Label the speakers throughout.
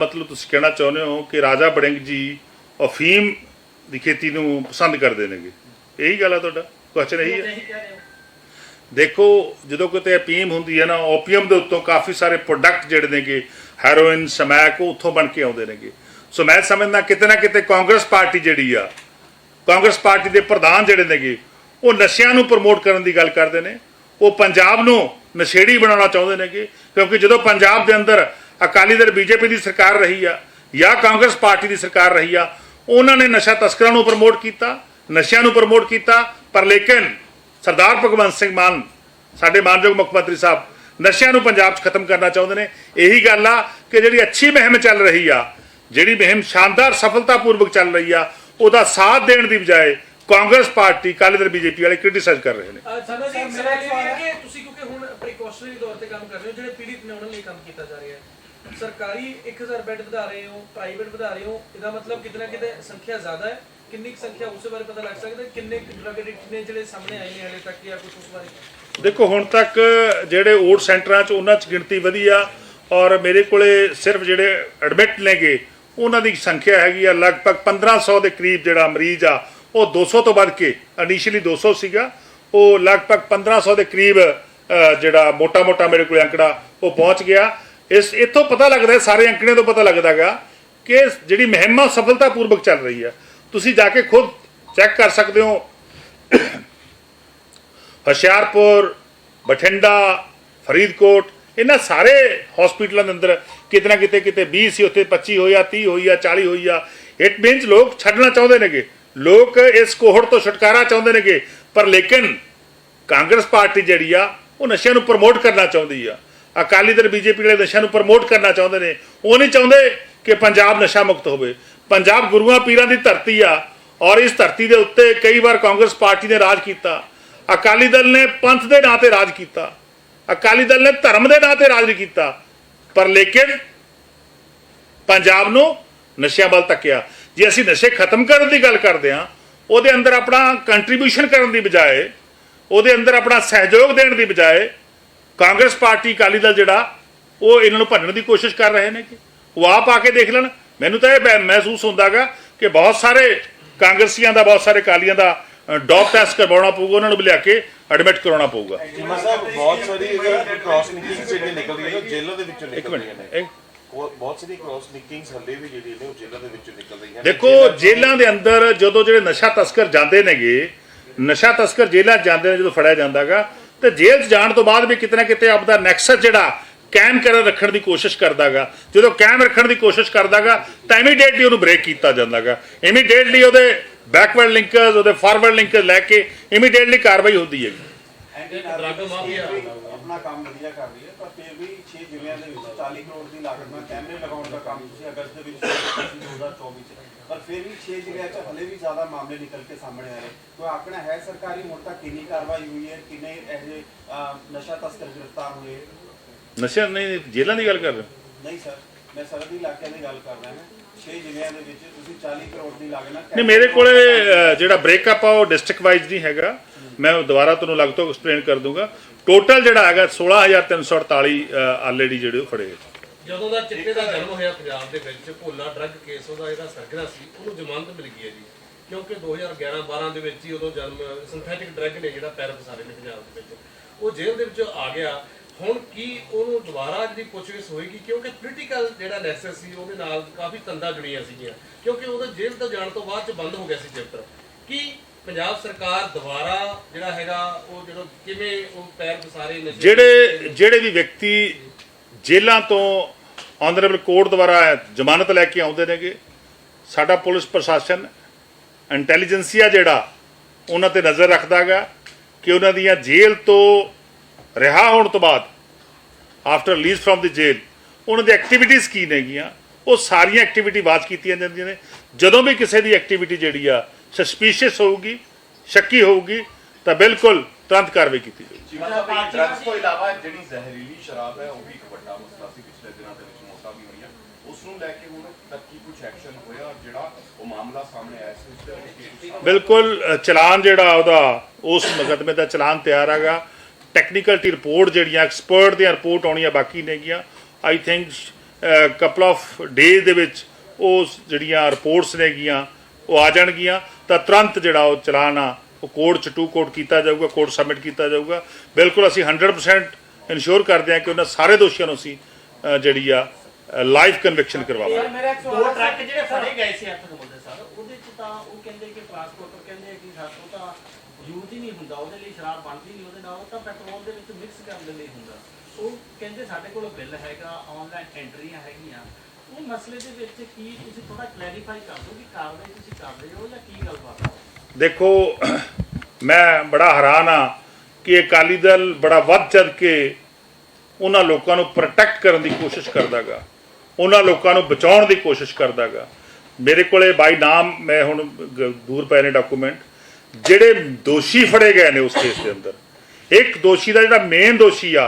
Speaker 1: ਮਤਲਬ ਤੁਸੀਂ ਕਹਿਣਾ ਚਾਹੁੰਦੇ ਹੋ ਕਿ ਰਾਜਾ ਬੜਿੰਗ ਜੀ ਅਫੀਮ ਦੀ ਖੇਤੀ ਨੂੰ ਪਸੰਦ ਕਰਦੇ ਨੇਗੇ। ਇਹੀ ਗੱਲ ਆ ਤੁਹਾਡਾ? ਕੁਐਸਚਨ ਇਹੀ ਹੈ ਦੇਖੋ ਜਦੋਂ ਕਿਤੇ ਅਫੀਮ ਹੁੰਦੀ ਹੈ ਨਾ ਓਪੀਅਮ ਦੇ ਉੱਤੋਂ ਕਾਫੀ ਸਾਰੇ ਪ੍ਰੋਡਕਟ ਜਿਹੜੇ ਨੇਗੇ ਹੈਰੋਇਨ ਸਮੈਕ ਉੱਥੋਂ ਬਣ ਕੇ ਆਉਂਦੇ ਨੇਗੇ। ਸੋ ਮੈਂ ਸਮਝਦਾ ਕਿਤੇ ਨਾ ਕਿਤੇ ਕਾਂਗਰਸ ਪਾਰਟੀ ਜਿਹੜੀ ਆ ਕਾਂਗਰਸ ਪਾਰਟੀ ਦੇ ਪ੍ਰਧਾਨ ਜਿਹੜੇ ਨੇਗੇ ਉਹ ਨਸ਼ਿਆਂ ਨੂੰ ਪ੍ਰਮੋਟ ਕਰਨ ਦੀ ਗੱਲ ਕਰਦੇ ਨੇ। ਉਹ ਪੰਜਾਬ ਨੂੰ ਨਸ਼ੇੜੀ ਬਣਾਉਣਾ ਚਾਹੁੰਦੇ ਨੇਗੇ ਕਿਉਂਕਿ ਜਦੋਂ ਪੰਜਾਬ ਦੇ ਅੰਦਰ ਅਕਾਲੀ ਦਲ ਬੀਜੇਪੀ ਦੀ ਸਰਕਾਰ ਰਹੀ ਆ ਜਾਂ ਕਾਂਗਰਸ ਪਾਰਟੀ ਦੀ ਸਰਕਾਰ ਰਹੀ ਆ, ਉਹਨਾਂ ਨੇ ਨਸ਼ਾ ਤਸਕਰਾਂ ਨੂੰ ਪ੍ਰਮੋਟ ਕੀਤਾ, ਨਸ਼ਿਆਂ ਨੂੰ ਪ੍ਰਮੋਟ ਕੀਤਾ, ਪਰ ਲੇਕਿਨ ਸਰਦਾਰ ਭਗਵੰਤ ਸਿੰਘ ਮਾਨ, ਸਾਡੇ ਮਾਨਯੋਗ ਮੁੱਖ ਮੰਤਰੀ ਸਾਹਿਬ, ਨਸ਼ਿਆਂ ਨੂੰ ਪੰਜਾਬ 'ਚ ਖਤਮ ਕਰਨਾ ਚਾਹੁੰਦੇ ਨੇ। ਇਹੀ ਗੱਲ ਆ ਕਿ ਜਿਹੜੀ ਅੱਛੀ ਮੁਹਿੰਮ ਚੱਲ ਰਹੀ ਆ, ਜਿਹੜੀ ਮੁਹਿੰਮ ਸ਼ਾਨਦਾਰ ਸਫਲਤਾਪੂਰਵਕ ਚੱਲ ਰਹੀ ਆ, ਉਹਦਾ ਸਾਥ ਦੇਣ ਦੀ ਬਜਾਏ ਕਾਂਗਰਸ ਪਾਰਟੀ ਅਕਾਲੀ ਦਲ ਬੀਜੇਪੀ ਵਾਲੇ ਕ੍ਰਿਟਿਸਾਈਜ਼ ਕਰ ਰਹੇ ਨੇ
Speaker 2: ਸਾਡਾ ਜੀ ਮੇਰਾ ਇਹ ਹੈ ਕਿ ਤੁਸੀਂ ਕਿਉਂਕਿ ਹੁਣ ਪ੍ਰੀਕਾਸ਼ਨਰੀ ਤੌਰ ਤੇ ਕੰਮ ਕਰ ਰਹੇ ਹੋ ਜਿਹੜੇ ਪੀੜਿਤ ਨੇ ਉਹਨਾਂ ਲਈ ਕੰਮ ਕੀਤਾ ਜਾ ਰਿਹਾ ਹੈ ਸਰਕਾਰੀ 1000 ਬੈੱਡ ਵਧਾ ਰਹੇ ਹੋ, ਪ੍ਰਾਈਵੇਟ ਵਧਾ ਰਹੇ ਹੋ, ਇਹਦਾ ਮਤਲਬ ਕਿਤਨਾ ਕਿਤੇ ਸੰਖਿਆ ਜ਼ਿਆਦਾ ਹੈ? ਕਿੰਨੀ ਸੰਖਿਆ ਉਸ ਬਾਰੇ ਪਤਾ ਲੱਗ ਸਕਦਾ ਕਿੰਨੇ ਡਰਗ ਐਡਿਕਟ ਨੇ ਜਿਹੜੇ ਸਾਹਮਣੇ ਆਏ ਨੇ ਹਲੇ ਤੱਕ ਜਾਂ ਕੁਝ ਉਸ ਬਾਰੇ?
Speaker 1: ਦੇਖੋ, ਹੁਣ ਤੱਕ ਜਿਹੜੇ ਓਟ ਸੈਂਟਰਾਂ 'ਚ ਉਹਨਾਂ 'ਚ ਗਿਣਤੀ ਵਧੀ ਔਰ ਮੇਰੇ ਕੋਲੇ ਸਿਰਫ ਜਿਹੜੇ ਐਡਮਿਟ ਨੇਗੇ, ਉਹਨਾਂ ਦੀ ਸੰਖਿਆ ਹੈਗੀ ਆ ਲਗਭਗ 1500 ਦੇ ਕਰੀਬ ਜਿਹੜਾ ਮਰੀਜ਼ ਆ, ਉਹ 200 ਤੋਂ ਵੱਧ ਕੇ ਇਨੀਸ਼ੀਅਲੀ 200 ਸੀਗਾ, ਉਹ ਲਗਭਗ 1500 ਦੇ ਕਰੀਬ ਜਿਹੜਾ ਮੋਟਾ-ਮੋਟਾ ਮੇਰੇ ਕੋਲ ਅੰਕੜਾ, ਉਹ ਪਹੁੰਚ ਗਿਆ। ਇਸ ਇੱਥੋਂ ਪਤਾ ਲੱਗਦਾ ਹੈ, ਸਾਰੇ ਅੰਕੜਿਆਂ ਤੋਂ ਪਤਾ ਲੱਗਦਾਗਾ ਕਿ ਜਿਹੜੀ ਮੁਹਿੰਮ ਆ ਉਹ ਸਫਲਤਾਪੂਰਵਕ ਚੱਲ ਰਹੀ ਹੈ। ਤੁਸੀਂ ਜਾ ਕੇ ਖੁਦ ਚੈੱਕ ਕਰ ਸਕਦੇ ਹੋ। ਹੁਸ਼ਿਆਰਪੁਰ, ਬਠਿੰਡਾ, ਫਰੀਦਕੋਟ, ਇਹਨਾਂ ਸਾਰੇ ਹਸਪੀਟਲਾਂ ਦੇ ਅੰਦਰ ਕਿਤੇ ਨਾ ਕਿਤੇ ਕਿਤੇ 20 ਸੀ, ਉੱਥੇ 25 ਹੋਈ ਆ 30 ਹੋਈ ਆ 40 ਹੋਈ ਆ। ਇਟ ਮੀਨਸ ਲੋਕ ਛੱਡਣਾ ਚਾਹੁੰਦੇ ਨੇਗੇ। ਲੋਕ ਇਸ ਕੋਹੜ ਤੋਂ ਛੁਟਕਾਰਾ ਚਾਹੁੰਦੇ ਨੇਗੇ। ਪਰ ਲੇਕਿਨ ਕਾਂਗਰਸ ਪਾਰਟੀ ਜਿਹੜੀ ਆ, ਉਹ ਨਸ਼ਿਆਂ ਨੂੰ ਪ੍ਰਮੋਟ ਕਰਨਾ ਚਾਹੁੰਦੀ ਆ। ਅਕਾਲੀ ਦਲ ਬੀਜੇਪੀ ਵਾਲੇ ਨਸ਼ਿਆਂ ਨੂੰ ਪ੍ਰਮੋਟ ਕਰਨਾ ਚਾਹੁੰਦੇ ਨੇ। ਉਹ ਨਹੀਂ ਚਾਹੁੰਦੇ ਕਿ ਪੰਜਾਬ ਨਸ਼ਾ ਮੁਕਤ ਹੋਵੇ। ਪੰਜਾਬ ਗੁਰੂਆਂ ਪੀਰਾਂ ਦੀ ਧਰਤੀ ਆ ਔਰ ਇਸ ਧਰਤੀ ਦੇ ਉੱਤੇ ਕਈ ਵਾਰ ਕਾਂਗਰਸ ਪਾਰਟੀ ਨੇ ਰਾਜ ਕੀਤਾ। ਅਕਾਲੀ ਦਲ ਨੇ ਪੰਥ ਦੇ ਨਾਂ ਤੇ ਰਾਜ ਕੀਤਾ। ਅਕਾਲੀ ਦਲ ਨੇ ਧਰਮ ਦੇ ਨਾਂ ਤੇ ਰਾਜ ਨਹੀਂ ਕੀਤਾ। ਪਰ ਲੇਕਿਨ ਪੰਜਾਬ ਨੂੰ ਨਸ਼ਿਆਂ ਵੱਲ ਤੱਕਿਆ ਜੇ ਅਸੀਂ ਨਸ਼ੇ ਖਤਮ ਕਰਨ ਦੀ ਗੱਲ ਕਰਦੇ ਹਾਂ, ਉਹਦੇ ਅੰਦਰ ਆਪਣਾ ਕੰਟਰੀਬਿਊਸ਼ਨ ਕਰਨ ਦੀ ਬਜਾਏ, ਉਹਦੇ ਅੰਦਰ ਆਪਣਾ ਸਹਿਯੋਗ ਦੇਣ ਦੀ ਬਜਾਏ ਕਾਂਗਰਸ ਪਾਰਟੀ ਅਕਾਲੀ ਦਲ ਜਿਹੜਾ ਉਹ ਇਹਨਾਂ ਨੂੰ ਭੰਨਣ ਦੀ ਕੋਸ਼ਿਸ਼ ਕਰ ਰਹੇ ਨੇ ਕਿ ਉਹ ਆਪ ਆ ਕੇ ਦੇਖ ਲੈਣ। ਮੈਨੂੰ ਤਾਂ ਇਹ ਮਹਿ- ਮਹਿਸੂਸ ਹੁੰਦਾਗਾ ਕਿ ਬਹੁਤ ਸਾਰੇ ਕਾਂਗਰਸੀਆਂ ਦਾ ਬਹੁਤ ਸਾਰੇ ਅਕਾਲੀਆਂ ਦਾ ਡੌਪ ਟੈਸਟ ਕਰਵਾਉਣਾ ਪਊਗਾ ਉਹਨਾਂ ਨੂੰ ਲਿਆ ਕੇ ਐਡਮਿਟ ਕਰਾਉਣਾ ਪਊਗਾ।
Speaker 3: ਚੀਮਾ ਸਾਹਿਬ ਬਹੁਤ ਸਾਰੀ ਕ੍ਰਾਸ ਨਿਕਿੰਗਸ ਜਿਹੜੀਆਂ ਨਿਕਲਦੀਆਂ ਨੇ ਉਹ ਜੇਲ੍ਹਾਂ ਦੇ ਵਿੱਚੋਂ
Speaker 1: ਇੱਕ
Speaker 3: ਨਿਕਲਦੀਆਂ
Speaker 1: ਮਿੰਟ
Speaker 3: ਨੇ
Speaker 1: ਇੱਕ
Speaker 3: ਬਹੁਤ- ਬਹੁਤ ਸਾਰੀ ਕ੍ਰਾਸ ਨਿਕਿੰਗਸ ਹੱਲੇ ਵੀ ਜਿਹੜੀਆਂ ਨੇ ਉਹ ਜੇਲ੍ਹਾਂ ਦੇ ਵਿੱਚੋਂ ਨਿਕਲ ਰਹੀਆਂ ਨੇ।
Speaker 1: ਦੇਖੋ ਜੇਲ੍ਹਾਂ ਦੇ ਅੰਦਰ ਜਦੋਂ ਜਿਹੜੇ ਨਸ਼ਾ ਤਸਕਰ ਜਾਂਦੇ ਨੇਗੇ ਨਸ਼ਾ ਤਸਕਰ ਜੇਲ੍ਹਾਂ ਜਾਂਦੇ ਨੇ ਜਦੋਂ ਫੜਿਆ ਜਾਂਦਾਗਾ ਤੇ ਜੇਲ੍ਹ 'ਚ ਜਾਣ ਤੋਂ ਬਾਅਦ ਵੀ ਕਿਤੇ ਨਾ ਕਿਤੇ ਆਪਦਾ ਨੈਕਸਸ ਜਿਹੜਾ ਕਾਇਮ ਕਰ ਰੱਖਣ ਦੀ ਕੋਸ਼ਿਸ਼ ਕਰਦਾਗਾ। ਜਦੋਂ ਕਾਇਮ ਰੱਖਣ ਦੀ ਕੋਸ਼ਿਸ਼ ਕਰਦਾਗਾ, ਤਾਂ ਇਮੀਡੀਏਟਲੀ ਉਹਨੂੰ ਬ੍ਰੇਕ ਕੀਤਾ ਜਾਂਦਾਗਾ। ਇਮੀਡੀਏਟਲੀ ਉਹਦੇ ਬੈਕਵਰਡ ਲਿੰਕਰਸ ਉਹਦੇ ਫਾਰਵਰਡ ਲਿੰਕਰਸ ਲੈ ਕੇ ਇਮੀਡੀਏਟਲੀ ਕਾਰਵਾਈ ਹੁੰਦੀ ਹੈ
Speaker 4: ਆਪਣਾ ਕੰਮ ਵਧੀਆ ਕਰ ਰਹੀ ਹੈ ਪਰ ਫਿਰ ਵੀ 6 ਜ਼ਿਲ੍ਹਿਆਂ ਦੇ ਵਿੱਚ 40 ਕਰੋੜ ਦੀ ਲਾਗਤ ਨਾਲ ਕੈਮਰੇ ਲਗਾਉਣ ਦਾ ਕੰਮ ਤੁਸੀਂ ਅਗਸਤ ਦੇ ਵਿੱਚ ਕੀਤਾ ਸੀ 2024 ਚ ਪਰ ਫਿਰ ਵੀ 6 ਜ਼ਿਲ੍ਹਿਆਂ 'ਚ ਹਲੇ ਵੀ ਜ਼ਿਆਦਾ ਮਾਮਲੇ ਨਿਕਲ ਕੇ ਸਾਹਮਣੇ ਆ ਰਹੇ। ਕੋਈ ਆંકੜਾ ਹੈ ਸਰਕਾਰੀ ਹੁਣ ਤੱਕ ਕਿੰਨੀ ਕਾਰਵਾਈ ਹੋਈ ਹੈ ਕਿੰਨੇ ਇਹ ਜਿਹੇ, ਅਹ, ਨਸ਼ਾ ਤਸਕਰ ਗ੍ਰਿਫਤਾਰ ਹੋਏ
Speaker 1: ਨਸ਼ਾ ਨਹੀਂ ਜੇਲ੍ਹਾਂ ਦੀ ਗੱਲ ਕਰ ਰਹੇ ਹੋ?
Speaker 4: ਨਹੀਂ ਸਰ ਮੈਂ ਸਰਹੱਦੀ ਇਲਾਕਿਆਂ ਦੀ ਗੱਲ ਕਰ ਰਿਹਾ ਹਾਂ। 6 ਜ਼ਿਲ੍ਹਿਆਂ ਦੇ ਵਿੱਚ ਤੁਸੀਂ 40 ਕਰੋੜ ਦੀ ਲਾਗਤ ਨਾਲ
Speaker 1: ਨਹੀਂ ਮੇਰੇ ਕੋਲੇ ਅ, ਜਿਹੜਾ ਬ੍ਰੇਕਅਪ ਆ ਉਹ ਡਿਸਟ੍ਰਿਕਟ ਵਾਈਜ਼ ਨਹੀਂ ਹੈਗਾ। ਮੈਂ ਦੁਬਾਰਾ ਤੁਹਾਨੂੰ ਲੱਗ ਤੋਂ ਐਕਸਪਲੇਨ ਕਰ ਦੂੰਗਾ। ਟੋਟਲ ਜਿਹੜਾ ਹੈਗਾ 16348 ਆਲਰੇਡੀ ਜਿਹੜੇ ਉਹ ਫੜੇ ਗਏ।
Speaker 2: ਜਦੋਂ ਦਾ ਚਿੱਟੇ ਦਾ ਜਨਮ ਹੋਇਆ ਪੰਜਾਬ ਦੇ ਵਿੱਚ ਭੋਲਾ ਡਰੱਗ ਕੇਸ ਉਹਦਾ ਜਿਹੜਾ ਸਰਗਨਾ ਸੀ ਉਹਨੂੰ ਜ਼ਮਾਨਤ ਮਿਲ ਗਈ ਹੈ ਜੀ। ਕਿਉਂਕਿ 2011-12 ਦੇ ਵਿੱਚ ਹੀ ਉਦੋਂ ਜਨਮ ਸਿੰਥੈਟਿਕ ਡਰੱਗ ਨੇ ਜਿਹੜਾ ਪੈਰ ਪਸਾਰੇ ਨੇ ਪੰਜਾਬ ਦੇ ਵਿੱਚ। ਉਹ ਜੇਲ੍ਹ ਦੇ ਵਿੱਚ ਆ ਗਿਆ। ਹੁਣ ਕੀ ਉਹਨੂੰ ਦੁਬਾਰਾ ਜਿਹੜੀ ਪੁੱਛਗਿੱਛ ਹੋਏਗੀ? ਕਿਉਂਕਿ ਪੋਲੀਟੀਕਲ ਜਿਹੜਾ ਨੈਕਸਸ ਸੀ ਉਹਦੇ ਨਾਲ ਕਾਫੀ ਤੰਦਾਂ ਜੁੜੀਆਂ ਸੀਗੀਆਂ। ਕਿਉਂਕਿ ਉਹਦਾ ਜੇਲ੍ਹ ਤੋਂ ਜਾਣ ਤੋਂ ਬਾਅਦ ਚ ਬੰਦ ਹੋ ਗਿਆ ਸੀ ਚੈਪਟਰ ਕੀ ਪੰਜਾਬ ਸਰਕਾਰ ਦੁਬਾਰਾ ਜਿਹੜਾ ਹੈਗਾ ਉਹ ਜਦੋਂ ਕਿਵੇਂ ਉਹ ਪੈਰ ਪਸਾਰੇ ਨਸ਼ੇ
Speaker 1: ਜਿਹੜੇ ਜਿਹੜੇ ਵੀ ਵਿਅਕਤੀ ਜੇਲ੍ਹਾਂ ਤੋਂ ਆਨਰੇਬਲ ਕੋਰਟ ਦੁਆਰਾ ਜ਼ਮਾਨਤ ਲੈ ਕੇ ਆਉਂਦੇ ਨੇਗੇ। ਸਾਡਾ ਪੁਲਿਸ ਪ੍ਰਸ਼ਾਸਨ ਇੰਟੈਲੀਜੈਂਸੀਆ ਜਿਹੜਾ, ਉਹਨਾਂ ਤੇ ਨਜ਼ਰ ਰੱਖਦਾਗਾ ਕਿ ਉਹਨਾਂ ਦੀਆਂ ਜੇਲ੍ਹ ਤੋਂ ਰਿਹਾ ਹੋਣ ਤੋਂ ਬਾਅਦ ਆਫਟਰ ਰਿਲੀਜ਼ ਫਰਮ ਦੀ ਜੇਲ੍ਹ ਉਹਨਾਂ ਦੀ ਐਕਟੀਵਿਟੀਜ਼ ਕੀ ਨੇਗੀਆਂ? ਉਹ ਸਾਰੀਆਂ ਐਕਟੀਵਿਟੀ ਬਾਤ ਕੀਤੀਆਂ ਜਾਂਦੀਆਂ ਨੇ। ਜਦੋਂ ਵੀ ਕਿਸੇ ਦੀ ਐਕਟੀਵਿਟੀ ਜਿਹੜੀ ਆ ਸਸਪੀਸ਼ੀਅਸ ਹੋਊਗੀ, ਸ਼ੱਕੀ ਹੋਊਗੀ, ਤਾਂ ਬਿਲਕੁਲ ਤੁਰੰਤ ਕਾਰਵਾਈ ਕੀਤੀ ਜਾਊਗੀ।
Speaker 5: ਡਰੱਗਸ ਤੋਂ ਇਲਾਵਾ ਜਿਹੜੀ ਜ਼ਹਿਰੀਲੀ ਸ਼ਰਾਬ ਹੈ, ਉਹ ਵੀ ਇੱਕ ਸੀ ਪਿਛਲੇ ਦਿਨਾਂ ਦੇ ਵਿੱਚ ਮੌਤਾਂ ਵੀ ਹੋਈਆਂ ਉਸ ਨੂੰ ਲੈ ਕੇ ਹੁਣ ਤੱਕ ਕੀ ਕੁਝ ਐਕਸ਼ਨ ਹੋਇਆ, ਜਿਹੜਾ ਉਹ ਮਾਮਲਾ ਸਾਹਮਣੇ ਆਇਆ ਸੀ ਉਸ ਦੇ
Speaker 1: ਬਿਲਕੁਲ ਚਲਾਨ ਜਿਹੜਾ ਉਹਦਾ, ਉਸ ਮੁਕੱਦਮੇ ਦਾ ਚਲਾਨ ਤਿਆਰ ਹੈਗਾ। ਟੈਕਨੀਕਲ ਟੀ ਰਿਪੋਰਟ ਜਿਹੜੀਆਂ ਐਕਸਪਰਟ ਦੀਆਂ ਰਿਪੋਰਟ ਆਉਣੀਆਂ ਬਾਕੀ ਨੇਗੀਆਂ। I think couple of days ਦੇ ਵਿੱਚ ਉਹ ਜਿਹੜੀਆਂ ਰਿਪੋਰਟਸ ਨੇਗੀਆਂ, ਉਹ ਆ ਜਾਣਗੀਆਂ। ਤਾਂ ਤੁਰੰਤ ਜਿਹੜਾ ਉਹ ਚਲਾਨ ਆ, ਉਹ ਕੋਰਟ ਚ ਟੂ ਕੋਰਟ ਕੀਤਾ ਜਾਊਗਾ ਕੋਰਟ ਸਬਮਿਟ ਕੀਤਾ ਜਾਊਗਾ। ਬਿਲਕੁਲ ਅਸੀਂ 100% ਇਨਸ਼ੋਰ ਕਰਦੇ ਹਾਂ ਕਿ ਉਹਨਾਂ ਸਾਰੇ ਦੋਸ਼ੀਆਂ ਨੂੰ ਅਸੀਂ ਜਿਹੜੀ ਆ ਲਾਈਵ ਕਨਵਿਕਸ਼ਨ ਕਰਵਾਵਾਂਗੇ।
Speaker 6: ਮੇਰਾ
Speaker 7: ਦੋ ਟਰੱਕ ਜਿਹੜੇ ਫੜੇ ਗਏ ਸੀ ਅੱਠ ਨੰਬਰ ਦੇ ਸਰ। ਉਹਦੇ ਚ ਤਾਂ ਉਹ ਕਹਿੰਦੇ ਕਿ ਟਰਾਂਸਪੋਰਟਰ ਕਹਿੰਦੇ ਕਿ ਸਾਤੋਂ ਤਾਂ ਯੂਜ਼ ਹੀ ਨਹੀਂ ਹੁੰਦਾ। ਉਹਦੇ ਲਈ ਸ਼ਰਾਬ ਬਣਦੀ ਨਹੀਂ ਉਹਦੇ ਨਾਲ ਉਹ ਤਾਂ ਪੈਟਰੋਲ ਦੇ ਵਿੱਚ ਮਿਕਸ ਕਰਨ ਦੇ ਲਈ ਹੁੰਦਾ। ਉਹ ਕਹਿੰਦੇ ਸਾਡੇ ਕੋਲ ਬਿੱਲ ਹੈਗਾ ਆਨਲਾਈਨ ਐਂਟਰੀਆਂ ਹੈਗੀਆਂ। ਉਹ ਮਸਲੇ ਦੇ ਵਿੱਚ ਕੀ ਤੁਸੀਂ ਥੋੜਾ ਕਲੈਰੀਫਾਈ ਕਰ ਦਿਓ ਕਿ ਕਾਰਵਾਈ ਤੁਸੀਂ ਕਰ ਰਹੇ ਹੋ ਜਾਂ ਕੀ ਗੱਲਬਾਤ ਹੈ?
Speaker 1: ਦੇਖੋ ਮੈਂ ਬੜਾ ਹੈਰਾਨ ਆ ਕਿ ਅਕਾਲੀ ਦਲ ਬੜਾ ਵੱਧ ਚੜ ਕੇ ਉਹਨਾਂ ਲੋਕਾਂ ਨੂੰ ਪ੍ਰੋਟੈਕਟ ਕਰਨ ਦੀ ਕੋਸ਼ਿਸ਼ ਕਰਦਾਗਾ। ਉਹਨਾਂ ਲੋਕਾਂ ਨੂੰ ਬਚਾਉਣ ਦੀ ਕੋਸ਼ਿਸ਼ ਕਰਦਾਗਾ। ਮੇਰੇ ਕੋਲੇ ਬਾਈ ਨਾਮ ਮੈਂ ਹੁਣ ਦੂਰ ਪਏ ਨੇ ਡਾਕੂਮੈਂਟ ਜਿਹੜੇ ਦੋਸ਼ੀ ਫੜੇ ਗਏ ਨੇ ਉਸ ਕੇਸ ਦੇ ਅੰਦਰ। ਇੱਕ ਦੋਸ਼ੀ ਦਾ ਜਿਹੜਾ ਮੇਨ ਦੋਸ਼ੀ ਆ,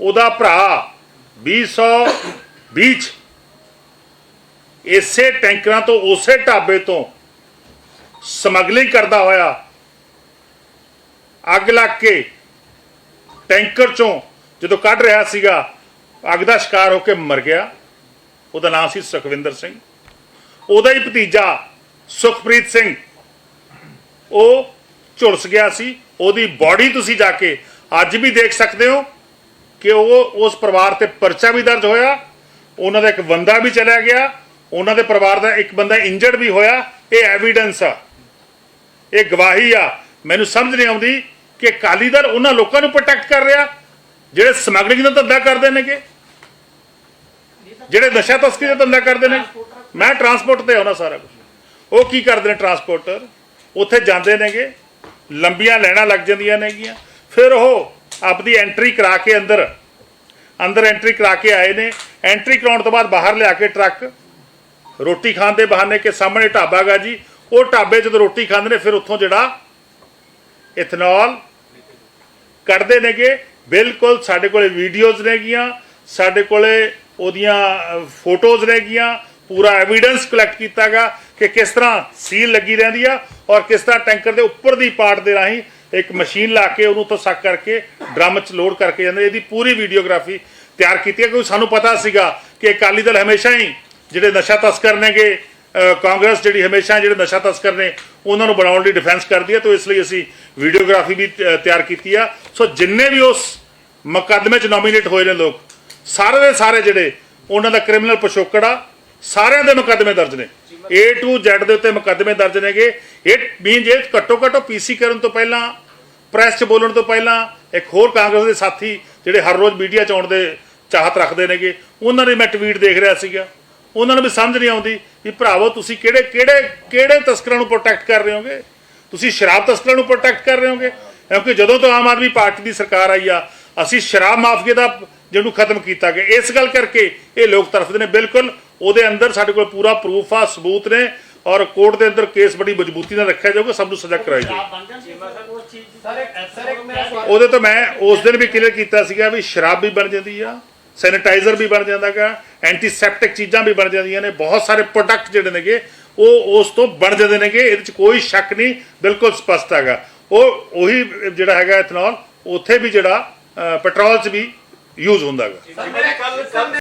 Speaker 1: ਉਹਦਾ ਭਰਾ 2020 ਚ ਇਸੇ ਟੈਂਕਰਾਂ ਤੋਂ, ਉਸੇ ਢਾਬੇ ਤੋਂ ਸਮਗਲਿੰਗ ਕਰਦਾ ਹੋਇਆ। ਅੱਗ ਲੱਗ ਕੇ ਟੈਂਕਰ ਚੋਂ ਜਦੋਂ ਕੱਢ ਰਿਹਾ ਸੀਗਾ, ਅੱਗ ਦਾ ਸ਼ਿਕਾਰ ਹੋ ਕੇ ਮਰ ਗਿਆ। ਉਹਦਾ ਨਾਮ ਸੀ ਸੁਖਵਿੰਦਰ ਸਿੰਘ। ਉਹਦਾ ਹੀ ਭਤੀਜਾ ਸੁਖਪ੍ਰੀਤ ਸਿੰਘ, ਉਹ ਝੁਲਸ ਗਿਆ ਸੀ। ਉਹਦੀ ਬਾਡੀ ਤੁਸੀਂ ਜਾ ਕੇ ਅੱਜ ਵੀ ਦੇਖ ਸਕਦੇ ਹੋ ਕਿ ਉਹ ਉਸ ਪਰਿਵਾਰ ਤੇ ਪਰਚਾ ਵੀ ਦਰਜ ਹੋਇਆ। ਉਹਨਾਂ ਦਾ ਇੱਕ ਬੰਦਾ ਵੀ ਚਲਾ ਗਿਆ। ਉਹਨਾਂ ਦੇ ਪਰਿਵਾਰ ਦਾ ਇੱਕ ਬੰਦਾ ਇੰਜਰਡ ਵੀ ਹੋਇਆ। ਇਹ ਐਵੀਡੈਂਸ ਆ। ਇਹ ਗਵਾਹੀ ਆ। ਮੈਨੂੰ ਸਮਝ ਨਹੀਂ ਆਉਂਦੀ ਕਿ ਅਕਾਲੀ ਦਲ ਉਹਨਾਂ ਲੋਕਾਂ ਨੂੰ ਪ੍ਰੋਟੈਕਟ ਕਰ ਰਿਹਾ, ਜਿਹੜੇ ਸਮਗਲਿੰਗ ਦਾ ਧੰਦਾ ਕਰਦੇ ਨੇਗੇ? ਜਿਹੜੇ ਨਸ਼ਾ ਤਸਕਰੀ ਦਾ ਧੰਦਾ ਕਰਦੇ ਨੇ? ਮੈਂ ਟਰਾਂਸਪੋਰਟ ਤੇ ਆਉਣਾ ਸਾਰਾ ਕੁਝ ਉਹ ਕੀ ਕਰਦੇ ਨੇ ਟਰਾਂਸਪੋਰਟਰ ਉੱਥੇ ਜਾਂਦੇ ਨੇਗੇ, ਲੰਬੀਆਂ ਲੈਣਾ ਲੱਗ ਜਾਂਦੀਆਂ ਨੇਗੀਆਂ। ਫਿਰ ਉਹ ਆਪਦੀ ਐਂਟਰੀ ਕਰਾ ਕੇ ਅੰਦਰ ਅੰਦਰ ਐਂਟਰੀ ਕਰਾ ਕੇ ਆਏ ਨੇ। ਐਂਟਰੀ ਕਰਾਉਣ ਤੋਂ ਬਾਅਦ ਬਾਹਰ ਲਿਆ ਕੇ ਟਰੱਕ ਰੋਟੀ ਖਾਣ ਦੇ ਬਹਾਨੇ ਕਿ ਸਾਹਮਣੇ ਢਾਬਾ ਗਾ ਜੀ। ਉਹ ਢਾਬੇ ਜਦੋਂ ਰੋਟੀ ਖਾਂਦੇ ਨੇ, ਫਿਰ ਉੱਥੋਂ ਜਿਹੜਾ ਇਥਨੋਲ ਕੱਢਦੇ ਨੇਗੇ। ਬਿਲਕੁਲ ਸਾਡੇ ਕੋਲੇ ਵੀਡੀਓਜ਼ ਨੇਗੀਆਂ, ਸਾਡੇ ਕੋਲੇ ਉਹਦੀਆਂ ਫੋਟੋਜ਼ ਨੇਗੀਆਂ, ਪੂਰਾ ਐਵੀਡੈਂਸ ਕਲੈਕਟ ਕੀਤਾਗਾ ਕਿ ਕਿਸ ਤਰ੍ਹਾਂ ਸੀਲ ਲੱਗੀ ਰਹਿੰਦੀ ਆ ਔਰ ਕਿਸ ਤਰ੍ਹਾਂ ਟੈਂਕਰ ਦੇ ਉੱਪਰ ਦੀ ਪਾਰਟ ਦੇ ਰਾਹੀਂ ਇੱਕ ਮਸ਼ੀਨ ਲਾ ਕੇ ਉਹਨੂੰ ਤੋਂ ਸੱਕ ਕਰਕੇ ਡਰਮ 'ਚ ਲੋਡ ਕਰਕੇ ਜਾਂਦੇ ਇਹਦੀ ਪੂਰੀ ਵੀਡੀਓਗ੍ਰਾਫੀ ਤਿਆਰ ਕੀਤੀ ਹੈ ਕਿਉਂਕਿ ਸਾਨੂੰ ਪਤਾ ਸੀਗਾ ਕਿ ਅਕਾਲੀ ਦਲ ਹਮੇਸ਼ਾ ਹੀ ਜਿਹੜੇ ਨਸ਼ਾ ਤਸਕਰ ਨੇਗੇ ਕਾਂਗਰਸ ਜਿਹੜੀ ਹਮੇਸ਼ਾ ਜਿਹੜੇ ਨਸ਼ਾ ਤਸਕਰ ਨੇ, ਉਹਨਾਂ ਨੂੰ ਬਣਾਉਣ ਲਈ ਡਿਫੈਂਸ ਕਰਦੀ ਹੈ, ਤਾਂ ਇਸ ਲਈ ਅਸੀਂ ਵੀਡੀਓਗ੍ਰਾਫੀ ਵੀ ਤਿਆਰ ਕੀਤੀ ਆ। ਸੋ ਜਿੰਨੇ ਵੀ ਉਸ ਮੁਕੱਦਮੇ 'ਚ ਨੋਮੀਨੇਟ ਹੋਏ ਨੇ ਲੋਕ, ਸਾਰੇ ਦੇ ਸਾਰੇ ਜਿਹੜੇ ਉਹਨਾਂ ਦਾ ਕ੍ਰਿਮੀਨਲ ਪਿਛੋਕੜ ਆ, ਸਾਰਿਆਂ ਦੇ ਮੁਕੱਦਮੇ ਦਰਜ ਨੇ। A to Z ਦੇ ਉੱਤੇ ਮੁਕੱਦਮੇ ਦਰਜ ਨੇਗੇ। ਇਹ ਮੀਨਸ ਇਹ ਘੱਟੋ ਘੱਟ ਪੀਸੀ ਕਰਨ ਤੋਂ ਪਹਿਲਾਂ ਪ੍ਰੈਸ 'ਚ ਬੋਲਣ ਤੋਂ ਪਹਿਲਾਂ, ਇੱਕ ਹੋਰ ਕਾਂਗਰਸ ਦੇ ਸਾਥੀ ਜਿਹੜੇ ਹਰ ਰੋਜ਼ ਮੀਡੀਆ 'ਚ ਆਉਣ ਦੇ ਚਾਹਤ ਰੱਖਦੇ ਨੇਗੇ, ਉਹਨਾਂ ਦੇ ਮੈਂ ਟਵੀਟ ਦੇਖ ਰਿਹਾ ਸੀਗਾ। ਉਹਨਾਂ ਨੂੰ ਵੀ ਸਮਝ ਨਹੀਂ ਆਉਂਦੀ। ਵੀ ਭਰਾਵੋ ਤੁਸੀਂ ਕਿਹੜੇ ਕਿਹੜੇ ਕਿਹੜੇ ਤਸਕਰਾਂ ਨੂੰ ਪ੍ਰੋਟੈਕਟ ਕਰ ਰਹੇ ਹੋਗੇ? ਤੁਸੀਂ ਸ਼ਰਾਬ ਤਸਕਰਾਂ ਨੂੰ ਪ੍ਰੋਟੈਕਟ ਕਰ ਰਹੇ ਹੋਗੇ? ਕਿਉਂਕਿ ਜਦੋਂ ਤੋਂ ਆਮ ਆਦਮੀ ਪਾਰਟੀ ਦੀ ਸਰਕਾਰ ਆਈ ਆ ਅਸੀਂ ਸ਼ਰਾਬ ਮਾਫੀਆ ਦਾ ਜਿਹਨੂੰ ਖਤਮ ਕੀਤਾ ਗਿਆ। ਇਸ ਗੱਲ ਕਰਕੇ ਇਹ ਲੋਕ ਤਰਫਦੇ ਨੇ। ਬਿਲਕੁਲ ਉਹਦੇ ਅੰਦਰ ਸਾਡੇ ਕੋਲ ਪੂਰਾ ਪ੍ਰੂਫ ਆ ਸਬੂਤ ਨੇ ਔਰ ਕੋਰਟ ਦੇ ਅੰਦਰ ਕੇਸ ਬੜੀ ਮਜ਼ਬੂਤੀ ਨਾਲ ਰੱਖਿਆ ਜਾਊਗਾ ਸਭ ਨੂੰ ਸਜ਼ਾ ਕਰਾਈ ਜਾਊਗੀ। ਉਹਦੇ ਤੋਂ ਮੈਂ ਉਸ ਦਿਨ ਵੀ ਕਲੀਅਰ ਕੀਤਾ ਸੀਗਾ ਵੀ ਸ਼ਰਾਬ ਵੀ ਬਣ ਜਾਂਦੀ ਆ। ਸੈਨੀਟਾਈਜ਼ਰ ਵੀ ਬਣ ਜਾਂਦਾਗਾ ਐਂਟੀਸੈਪਟਿਕ ਚੀਜ਼ਾਂ ਵੀ ਬਣ ਜਾਂਦੀਆਂ ਨੇ, ਬਹੁਤ ਸਾਰੇ ਪ੍ਰੋਡਕਟ ਜਿਹੜੇ ਨੇਗੇ, ਉਹ ਉਸ ਤੋਂ ਬਣ ਜਾਂਦੇ ਨੇਗੇ, ਇਹਦੇ ਚ ਕੋਈ ਸ਼ੱਕ ਨਹੀਂ, ਬਿਲਕੁਲ ਸਪਸ਼ਟ ਹੈਗਾ। ਉਹ, ਉਹੀ ਜਿਹੜਾ ਹੈਗਾ ਇਥਨੋਲ ਉੱਥੇ ਵੀ ਜਿਹੜਾ ਪੈਟਰੋਲ ਚ ਵੀ ਯੂਜ਼ ਹੁੰਦਾ ਹੈਗਾ